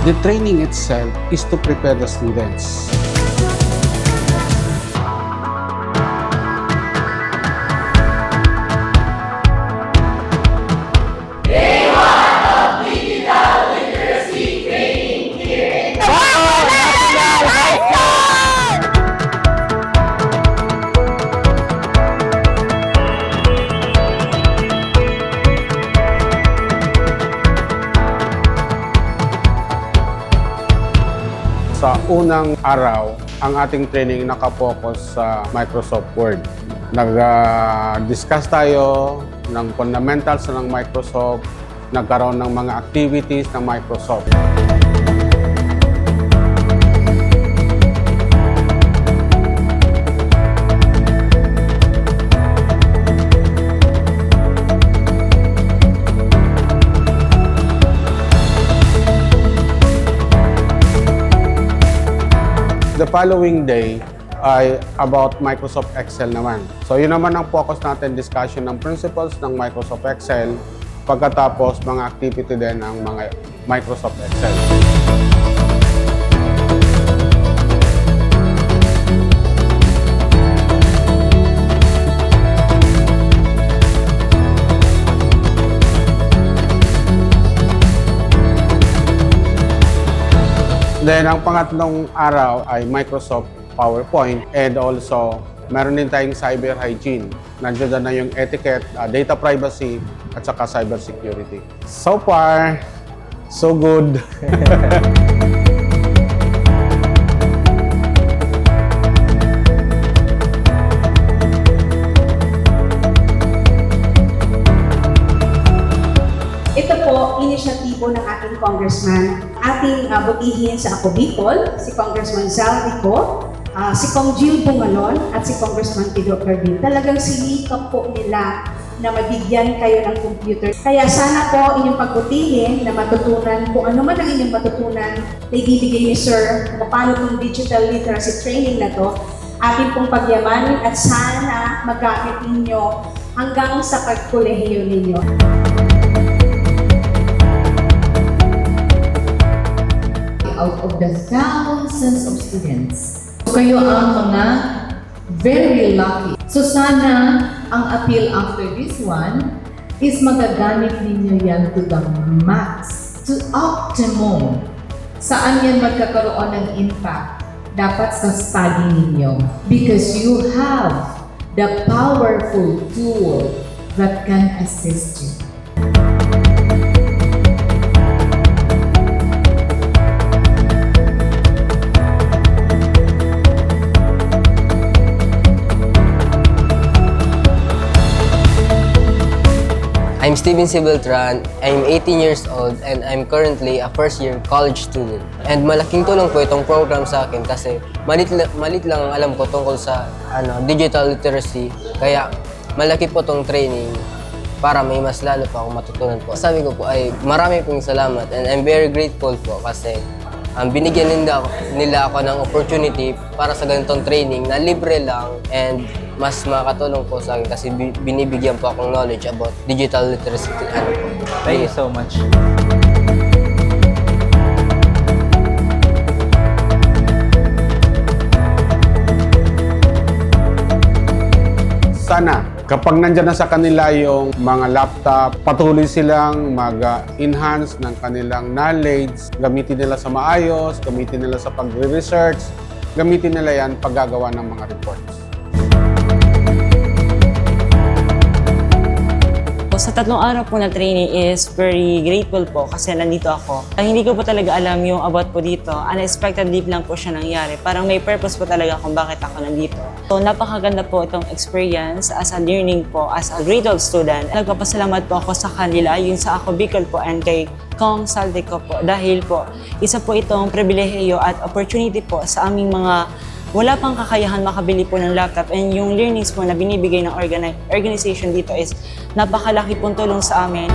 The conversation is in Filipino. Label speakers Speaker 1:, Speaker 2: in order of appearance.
Speaker 1: The training itself is to prepare the students. Sa unang araw, ang ating training nakapokus sa Microsoft Word. Nag-discuss tayo ng fundamentals ng Microsoft, nagkaroon ng mga activities ng Microsoft. Following day ay about Microsoft Excel naman. So yun naman ang focus natin, discussion ng principles ng Microsoft Excel, pagkatapos mga activity din ng mga Microsoft Excel. Then ang pangatlong araw ay Microsoft PowerPoint and also meron din tayong cyber hygiene. Nandiyan na yung etiquette, uh, data privacy at saka cyber security. So far, so good.
Speaker 2: Ito po, inisyatibo ng ating congressman, ating uh, butihin sa Ako Bicol, si Congressman Zal Rico, ah, si Kong Jill Bungalon, at si Congressman Pedro Cardin. Talagang sinikap po nila na mabigyan kayo ng computer. Kaya sana po inyong pagbutihin na matutunan kung ano man ang inyong matutunan na ibibigay ni Sir kung paano itong digital literacy training na to, ating pong pagyamanin at sana magamit ninyo hanggang sa pagkolehiyo ninyo.
Speaker 3: Out of the thousands of students. So kayo ang mga very lucky. So sana ang appeal after this one is magagamit ninyo yan to the max, to optimum. Saan yan magkakaroon ng impact? Dapat sa study ninyo. Because you have the powerful tool that can assist you.
Speaker 4: I'm Steven C. I'm 18 years old and I'm currently a first year college student. And malaking tulong po itong program sa akin kasi malit, malit lang ang alam ko tungkol sa ano, digital literacy. Kaya malaki po itong training para may mas lalo pa akong matutunan po. Sabi ko po ay marami pong salamat and I'm very grateful po kasi um, binigyan nila, nila ako ng opportunity para sa ganitong training na libre lang and mas makakatulong po sa akin kasi bi- binibigyan po akong knowledge about digital literacy. Ano po.
Speaker 5: Thank you so much.
Speaker 1: Sana kapag nandyan na sa kanila yung mga laptop, patuloy silang mag-enhance ng kanilang knowledge, gamitin nila sa maayos, gamitin nila sa pagre-research, gamitin nila yan paggagawa ng mga reports.
Speaker 6: Po, Sa tatlong araw po na training is very grateful po kasi nandito ako. Ang hindi ko po talaga alam yung about po dito. Unexpectedly lang po siya nangyari. Parang may purpose po talaga kung bakit ako nandito. So napakaganda po itong experience as a learning po, as a grade 12 student. Nagpapasalamat po ako sa kanila, yung sa ako Bicol po and kay Kong Saldico po. Dahil po, isa po itong pribilehiyo at opportunity po sa aming mga wala pang kakayahan makabili po ng laptop and yung learnings po na binibigay ng organi- organization dito is napakalaki pong tulong sa amin.